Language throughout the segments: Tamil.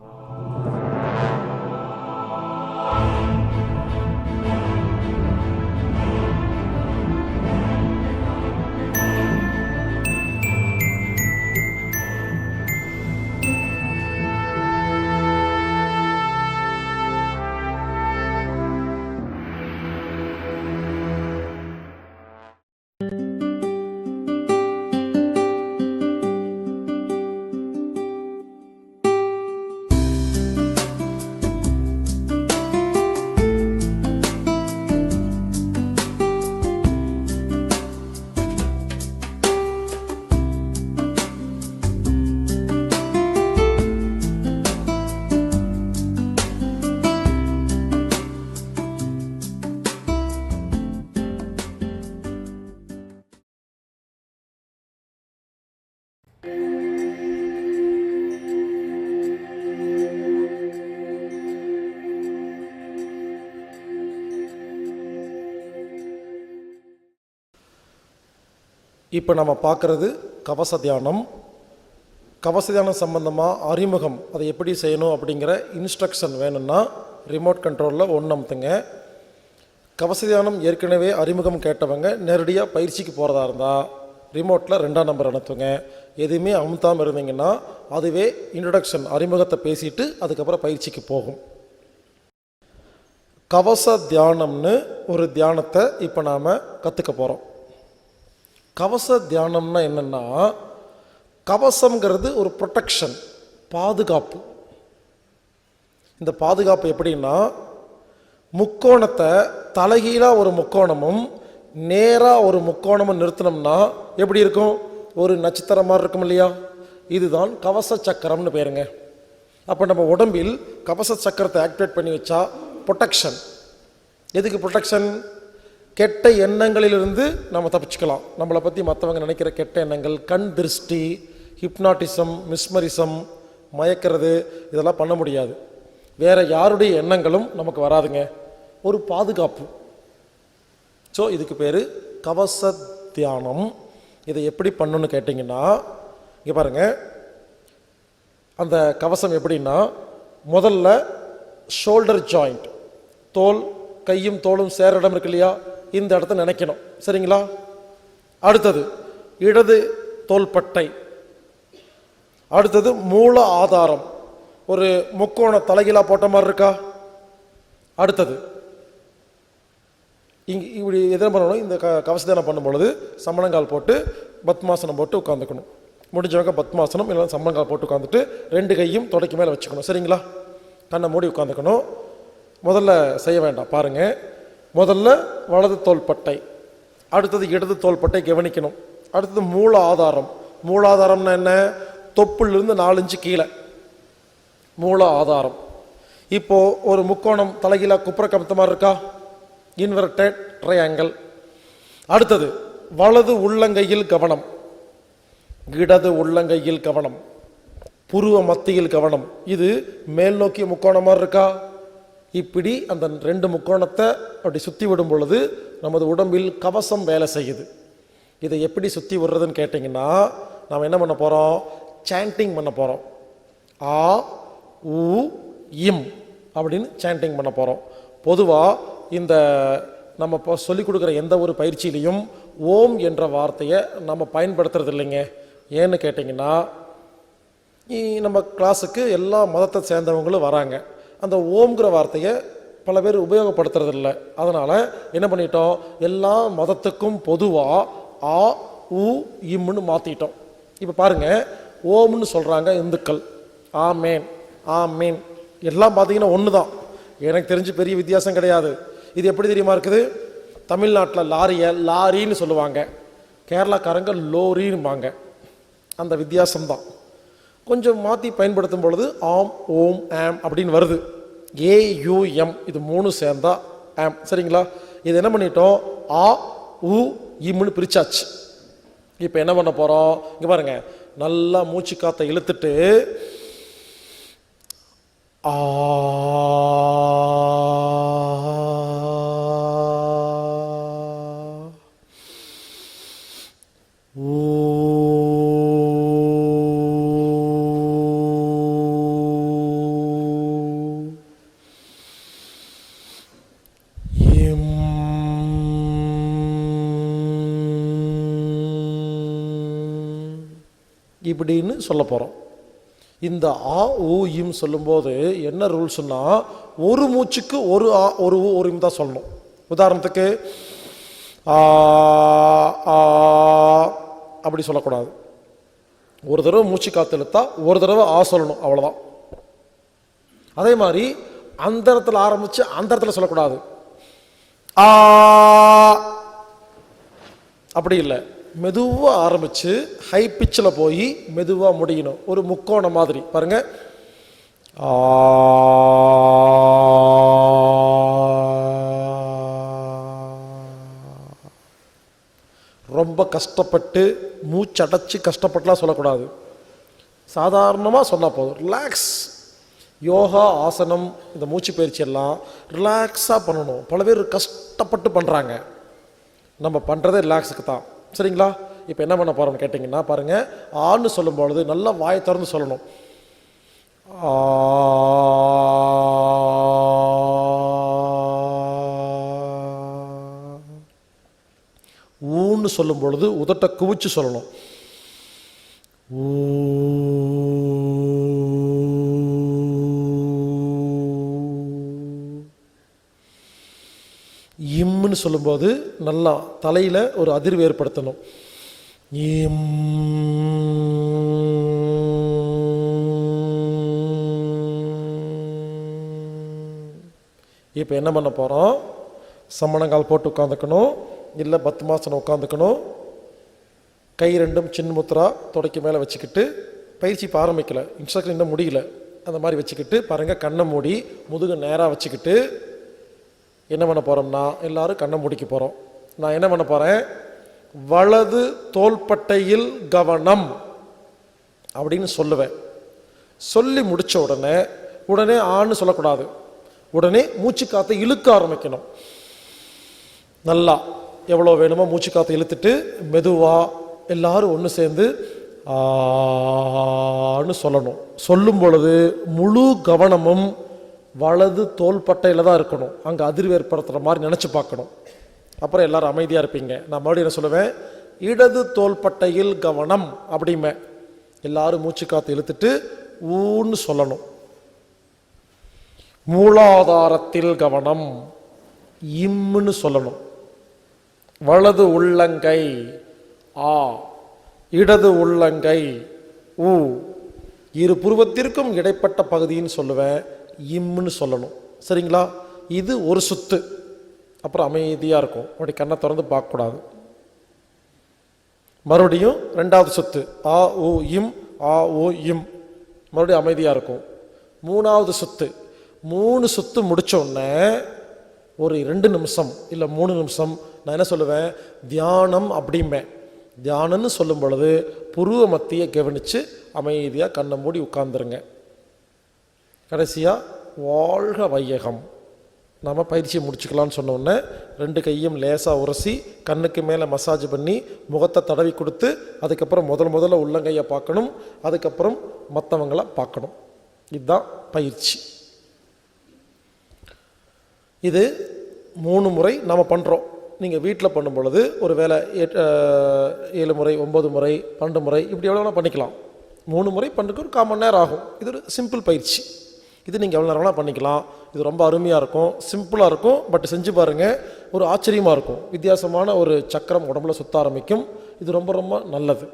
Oh. இப்போ நம்ம பார்க்குறது கவச தியானம். கவச தியானம் சம்பந்தமாக அறிமுகம் அதை எப்படி செய்யணும் அப்படிங்கிற இன்ஸ்ட்ரக்ஷன் வேணும்னா ரிமோட் கண்ட்ரோலில் ஒன்று அமுத்துங்க. கவச தியானம் ஏற்கனவே அறிமுகம் கேட்டவங்க நேரடியாக பயிற்சிக்கு போகிறதா இருந்தால் ரிமோட்டில் ரெண்டாம் நம்பர் அனுப்புங்க. எதுவுமே அமுத்தாமல் இருந்தீங்கன்னா அதுவே இன்ட்ரடக்ஷன் அறிமுகத்தை பேசிட்டு அதுக்கப்புறம் பயிற்சிக்கு போகும். கவச தியானம்னு ஒரு தியானத்தை இப்போ நாம் கற்றுக்க போகிறோம் கவச தியானம்னா என்னென்னா கவசம்ங்கிறது ஒரு ப்ரொட்டெக்ஷன் பாதுகாப்பு. இந்த பாதுகாப்பு எப்படின்னா முக்கோணத்தை தலைகீழாக ஒரு முக்கோணமும் நேராக ஒரு முக்கோணமும் நிறுத்தினோம்னா எப்படி இருக்கும்? ஒரு நட்சத்திரம் மாதிரி இருக்கும் இல்லையா? இதுதான் கவச சக்கரம்னு பேருங்க. அப்போ நம்ம உடம்பில் கவச சக்கரத்தை ஆக்டிவேட் பண்ணி வச்சா ப்ரொட்டக்ஷன் எதுக்கு ப்ரொட்டக்ஷன் கெட்ட எண்ணங்களிலிருந்து நம்ம தப்பிச்சுக்கலாம். நம்மளை பற்றி மற்றவங்க நினைக்கிற கெட்ட எண்ணங்கள் கண் திருஷ்டி ஹிப்னாட்டிசம் மிஸ்மரிசம் மயக்கிறது இதெல்லாம் பண்ண முடியாது. வேறு யாருடைய எண்ணங்களும் நமக்கு வராதுங்க. ஒரு பாதுகாப்பு. ஸோ இதுக்கு பேர் கவச தியானம். இதை எப்படி பண்ணணும்னு கேட்டிங்கன்னா இங்கே பாருங்கள் அந்த கவசம் எப்படின்னா முதல்ல ஷோல்டர் ஜாயிண்ட் தோல் கையும் தோலும் சேர இடம் இருக்கு இல்லையா? இந்த இடத்த நினைக்கணும். சரிங்களா? அடுத்தது இடது தோள்பட்டை. அடுத்தது மூல ஆதாரம். ஒரு முக்கோண தலைகீழாக போட்ட மாதிரி இருக்கா? அடுத்தது இங்கே இப்படி எதிர பண்ணணும்? இந்த க கவசதானம் பண்ணும் பொழுது சமணங்கால் போட்டு பத்மாசனம் போட்டு உட்காந்துக்கணும் முடிஞ்சவங்க பத்மாசனம் இல்லைன்னா சம்மணங்கால் போட்டு உட்காந்துட்டு ரெண்டு கையும் தொடக்கி மேலே வச்சுக்கணும். சரிங்களா? கண்ணை மூடி உட்காந்துக்கணும் முதல்ல செய்ய வேண்டாம். பாருங்கள் முதல்ல வலது தோள்பட்டை அடுத்தது இடது தோள்பட்டை கவனிக்கணும். அடுத்தது மூல ஆதாரம். மூலாதாரம்னா என்ன? தொப்புலிருந்து நாலு கீழே. மூல ஆதாரம். இப்போது ஒரு முக்கோணம் தலைகீழா குப்புற கமத்த மாதிரி இருக்கா? இன்வெர்டட் ட்ரையாங்கிள் அடுத்தது வலது உள்ளங்கையில் கவனம். இடது உள்ளங்கையில் கவனம். புருவ மத்தியில் கவனம். இது மேல் நோக்கிய முக்கோணம் மாதிரி இருக்கா? இப்படி அந்த ரெண்டு முக்கோணத்தை அப்படி சுற்றி விடும் பொழுது நமது உடம்பில் கவசம் வேலை செய்யுது. இதை எப்படி சுற்றி விடுறதுன்னு கேட்டிங்கன்னா நாம் என்ன பண்ண போகிறோம் சாண்டிங் பண்ண போகிறோம் ஆ உ இம் அப்படின்னு சாண்டிங் பண்ண போகிறோம் பொதுவாக இந்த நம்ம இப்போ சொல்லிக் கொடுக்குற எந்த ஒரு பயிற்சியிலையும் ஓம் என்ற வார்த்தையை நம்ம பயன்படுத்துறது இல்லைங்க. ஏன்னு கேட்டிங்கன்னா நம்ம கிளாஸுக்கு எல்லா மதத்தை சேர்ந்தவங்களும் வராங்க. அந்த ஓம்ங்கிற வார்த்தையை பல பேர் உபயோகப்படுத்துறது இல்லை அதனால் என்ன பண்ணிட்டோம்? எல்லா மதத்துக்கும் பொதுவாக ஆ உ இம்னு மாற்றிட்டோம் இப்போ பாருங்கள் ஓம்னு சொல்கிறாங்க இந்துக்கள். ஆமேன் ஆமேன். எல்லாம் பார்த்தீங்கன்னா ஒன்று தான் எனக்கு தெரிஞ்சு பெரிய வித்தியாசம் கிடையாது. இது எப்படி தெரியுமா இருக்குது? தமிழ்நாட்டில் லாரியை லாரின்னு சொல்லுவாங்க. கேரளாக்காரங்க லோரின்பாங்க. அந்த வித்தியாசம்தான். கொஞ்சம் மாற்றி பயன்படுத்தும் பொழுது ஆம் ஓம் ஆம் அப்படின்னு வருது. ஏயுஎம் இது மூணு சேர்ந்தா ஆம். சரிங்களா? இது என்ன பண்ணிட்டோம்? ஆ உ இம்னு பிரிச்சாச்சு. இப்போ என்ன பண்ண போகிறோம் இங்கே பாருங்க. நல்லா மூச்சு காற்றை இழுத்துட்டு ஆ இப்படின்னு சொல்ல போகிறோம் இந்த ஆ ஊ இம் சொல்லும்போது என்ன ரூல்ஸ்னா ஒரு மூச்சுக்கு ஒரு ஆ ஒரு ஊ ஒரு இம் தான் சொல்லணும். உதாரணத்துக்கு ஆ அப்படி சொல்லக்கூடாது. ஒரு தடவை மூச்சு காத்து இழுத்தா ஒரு தடவை ஆ சொல்லணும் அவ்வளோதான் அதே மாதிரி அந்த இடத்துல ஆரம்பித்து அந்த இடத்துல சொல்லக்கூடாது. ஆ அப்படி இல்லை. மெதுவாக ஆரம்பித்து ஹை பிச்சில் போய் மெதுவாக முடியணும். ஒரு முக்கோணம் மாதிரி. பாருங்கள் ஆ ரொம்ப கஷ்டப்பட்டு மூச்சடைச்சு கஷ்டப்பட்டுலாம் சொல்லக்கூடாது. சாதாரணமாக சொன்னால் போதும். ரிலாக்ஸ் யோகா ஆசனம் இந்த மூச்சு பயிற்சி எல்லாம் ரிலாக்ஸாக பண்ணணும். பல பேர் கஷ்டப்பட்டு பண்ணுறாங்க நம்ம பண்ணுறதே ரிலாக்ஸுக்கு தான். சரிங்களா? இப்போ என்ன பண்ண போகிறோம்னு கேட்டிங்கன்னா பாருங்கள் ஆன்னு சொல்லும் பொழுது நல்லா வாயை திறந்து சொல்லணும். ஊன்னு சொல்லும் பொழுது உதட்டை குவிச்சு சொல்லணும். இம்னு சொல்லும்போது நல்லா தலையில் ஒரு அதிர்வு ஏற்படுத்தணும். இப்போ என்ன பண்ண போகிறோம் சம்மணங்கால் போட்டு உட்காந்துக்கணும் இல்லை பத்மாசனம் உட்காந்துக்கணும் கை ரெண்டும் சின்ன முத்ரா தொடக்கி மேலே வச்சுக்கிட்டு பயிற்சி இப்போ ஆரம்பிக்கலை. இன்ஸ்ட்ரக்ஷன் இன்னும் முடியல. அந்த மாதிரி வச்சுக்கிட்டு பாருங்கள் கண்ணை மூடி முதுகு நேராக வச்சுக்கிட்டு என்ன பண்ண போகிறோம்னா எல்லாரும் கண்ணை முடிக்க போகிறோம் நான் என்ன பண்ண போகிறேன் வலது தோள்பட்டையில் கவனம் அப்படின்னு சொல்லுவேன் சொல்லி முடிச்ச உடனே உடனே ஆன்னு சொல்லக்கூடாது உடனே மூச்சு காற்றை இழுக்க ஆரம்பிக்கணும் நல்லா எவ்வளோ வேணுமோ மூச்சு காற்றை இழுத்துட்டு மெதுவாக எல்லாரும் ஒன்று சேர்ந்து ஆன்னு சொல்லணும் சொல்லும் பொழுது முழு கவனமும் வலது தோள்பட்டையில் தான் இருக்கணும். அங்கே அதிர்வு ஏற்படுத்துகிற மாதிரி நினச்சி பார்க்கணும். அப்புறம் எல்லாரும் அமைதியாக இருப்பீங்க. நான் மறுபடியும் என்ன சொல்லுவேன்? இடது தோள்பட்டையில் கவனம் அப்படிமே எல்லாரும் மூச்சு காற்று இழுத்துட்டு ஊன்னு சொல்லணும். மூலாதாரத்தில் கவனம் இம்முன்னு சொல்லணும். வலது உள்ளங்கை ஆ. இடது உள்ளங்கை ஊ. இரு புருவத்திற்கும் இடைப்பட்ட பகுதின்னு சொல்லுவேன். இம்முன்னு சொல்லணும். சரிங்களா? இது ஒரு சுத்து. அப்புறம் அமைதியாக இருக்கும். அப்படி கண்ணை திறந்து பார்க்கக்கூடாது. மறுபடியும் ரெண்டாவது சுத்து. ஆ ஓ இம் ஆ ஓ இம். மறுபடியும் அமைதியாக இருக்கும். மூணாவது சுத்து. மூணு சுத்து முடித்தோடனே ஒரு ரெண்டு நிமிஷம் இல்லை மூணு நிமிஷம் நான் என்ன சொல்லுவேன்? தியானம் அப்படிம்பேன். தியானம்னு சொல்லும் பொழுது புருவ மத்தியை கவனித்து அமைதியாக கண்ணை மூடி உட்காந்துருங்க கடைசியாக வாழ்க வையகம். நம்ம பயிற்சியை முடிச்சுக்கலாம்னு சொன்னோடனே ரெண்டு கையும் லேசாக உரசி கண்ணுக்கு மேலே மசாஜ் பண்ணி முகத்தை தடவி கொடுத்து அதுக்கப்புறம் முதல் முதல்ல உள்ளங்கையை பார்க்கணும் அதுக்கப்புறம் மற்றவங்கள பார்க்கணும். இதுதான் பயிற்சி. இது மூணு முறை நம்ம பண்ணுறோம் நீங்கள் வீட்டில் பண்ணும் பொழுது ஒரு வேளை எட்- ஏழு முறை ஒம்பது முறை பன்னெண்டு முறை இப்படி எவ்வளோ பண்ணிக்கலாம். மூணு முறை பண்ணுறதுக்கு ஒரு கால் மணி நேரம் ஆகும். இது ஒரு சிம்பிள் பயிற்சி. இது நீங்கள் எவ்வளோ நேரம் வேணால் பண்ணிக்கலாம். இது ரொம்ப அருமையாக இருக்கும். சிம்பிளாக இருக்கும். பட் செஞ்சு பாருங்கள் ஒரு ஆச்சரியமாக இருக்கும். வித்தியாசமான ஒரு சக்கரம் உடம்புல சுத்த ஆரம்பிக்கும். இது ரொம்ப ரொம்ப நல்லது.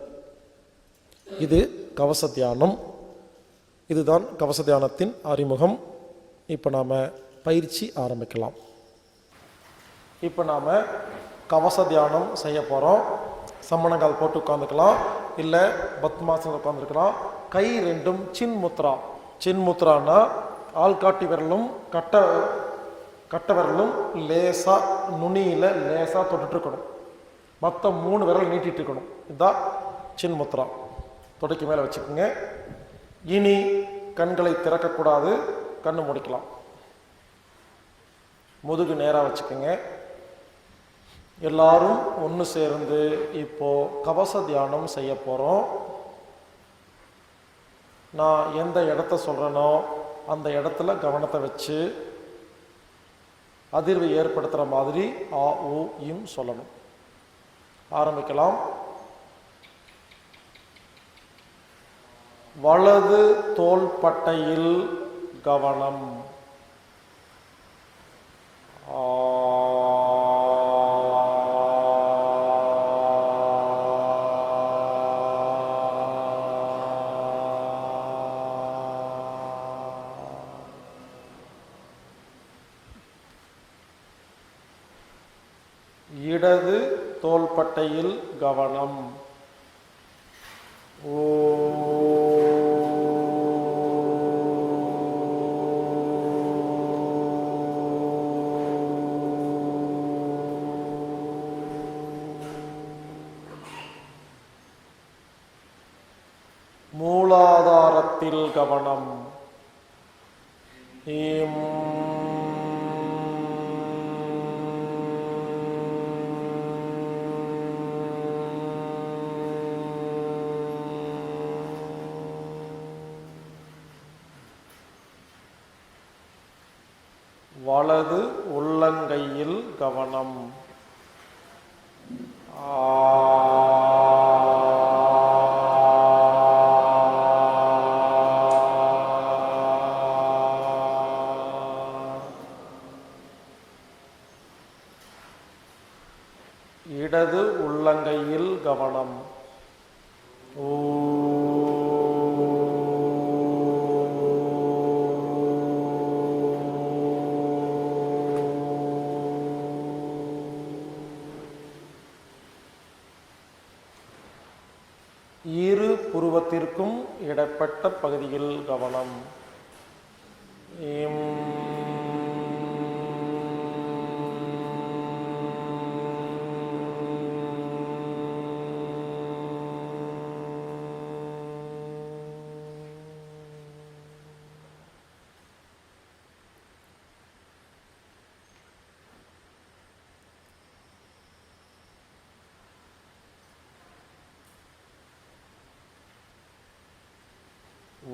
இது கவச தியானம் இதுதான் கவச தியானத்தின் அறிமுகம். இப்போ நாம் பயிற்சி ஆரம்பிக்கலாம். இப்போ நாம் கவச தியானம் செய்ய போகிறோம் சம்மணங்கால் போட்டு உட்காந்துக்கலாம் இல்லை பத்மாசனம் உட்காந்துருக்கலாம் கை ரெண்டும் சின் முத்ரா சின்முத்ரான்னா ஆள்காட்டி விரலும் கட்ட கட்ட விரலும் லேசாக நுனியில் லேசாக தொட்டுட்ருக்கணும் மற்ற மூணு விரல் நீட்டிகிட்டு இருக்கணும் இதுதான் சின்முத்ரா. தொடைக்கு மேலே வச்சுக்கோங்க. இனி கண்களை திறக்கக்கூடாது. கண்ணு முடிக்கலாம். முதுகு நேராக வச்சுக்கோங்க. எல்லாரும் ஒன்று சேர்ந்து இப்போது கவச தியானம் செய்ய போகிறோம் நான் எந்த இடத்த சொல்கிறேனோ அந்த இடத்துல கவனத்தை வச்சு அதிர்வை ஏற்படுத்துகிற மாதிரி ஆ ஊ இம் சொல்லணும். ஆரம்பிக்கலாம். வலது தோள்பட்டையில் கவனம். ஆ தோள்பட்டையில் கவனம். ஓ. மூலாதாரத்தில் கவனம். உள்ளங்கையில் கவனம். ஆ. புருவத்திற்கும் இடப்பட்ட பகுதியில் கவனம்.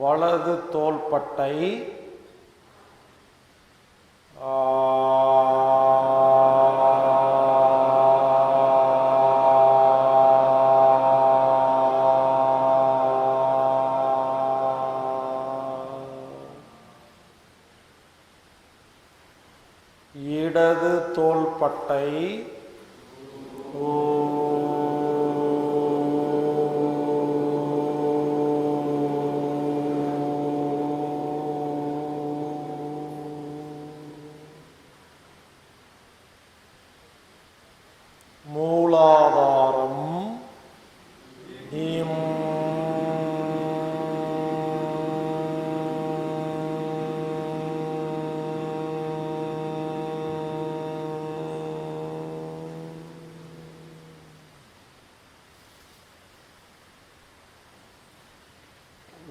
வலது தோள்பட்டை. இடது தோள்பட்டை.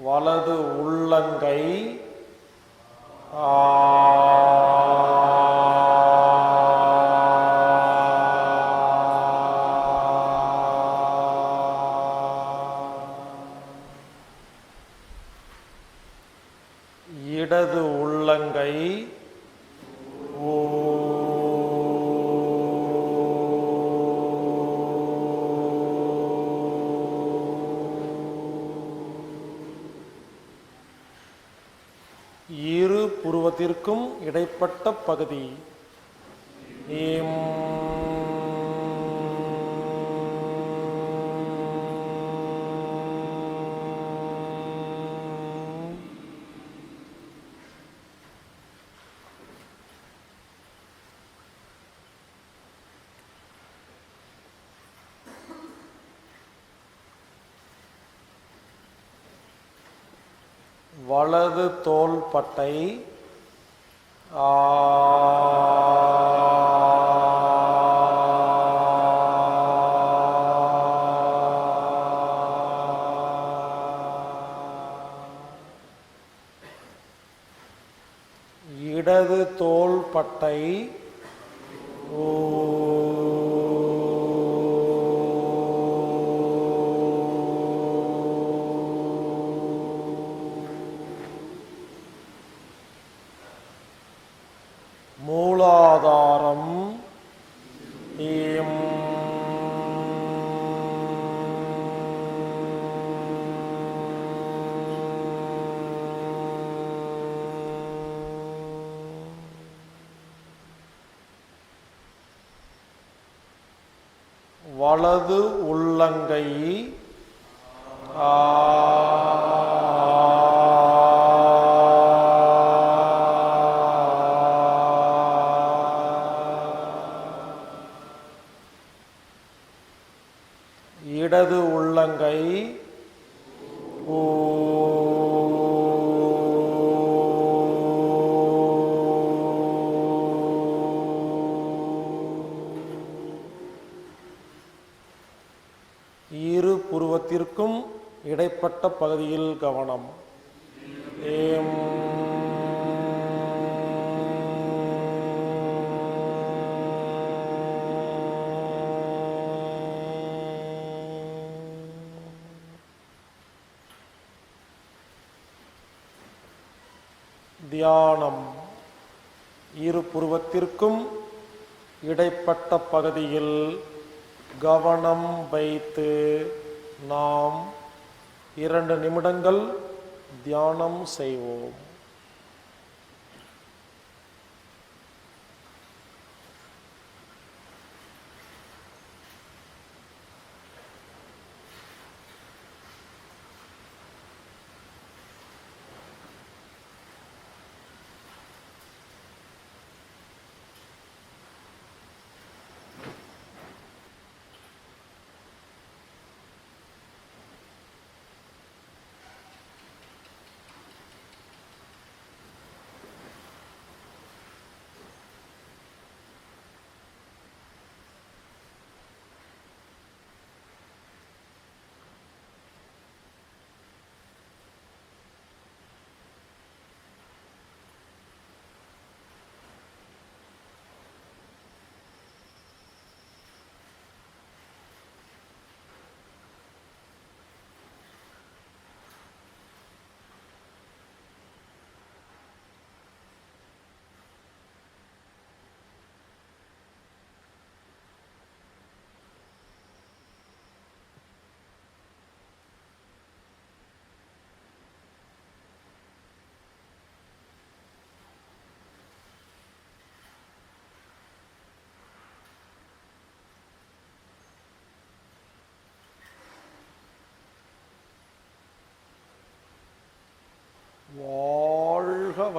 வலது உள்ளங்கை புருவத்திற்கும் இடைப்பட்ட பகுதி. வலது தோள்பட்டை இடது தோள்பட்டை வலது உள்ளங்கை ஆ இடைப்பட்ட பகுதியில் கவனம். ஏம். தியானம். இரு புருவத்திற்கும் இடைப்பட்ட பகுதியில் கவனம் வைத்து நாம் இரண்டு நிமிடங்கள் தியானம் செய்வோம்.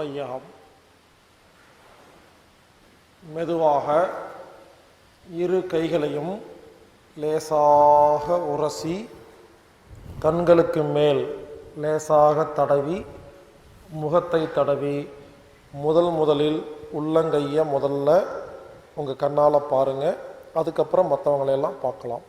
மையம். மெதுவாக இரு கைகளையும் லேசாக உரசி கண்களுக்கு மேல் லேசாக தடவி முகத்தை தடவி முதல் முதலில் உள்ளங்கையை முதல்ல உங்கள் கண்ணால் பாருங்கள் அதுக்கப்புறம் மற்றவங்களையெல்லாம் பார்க்கலாம்.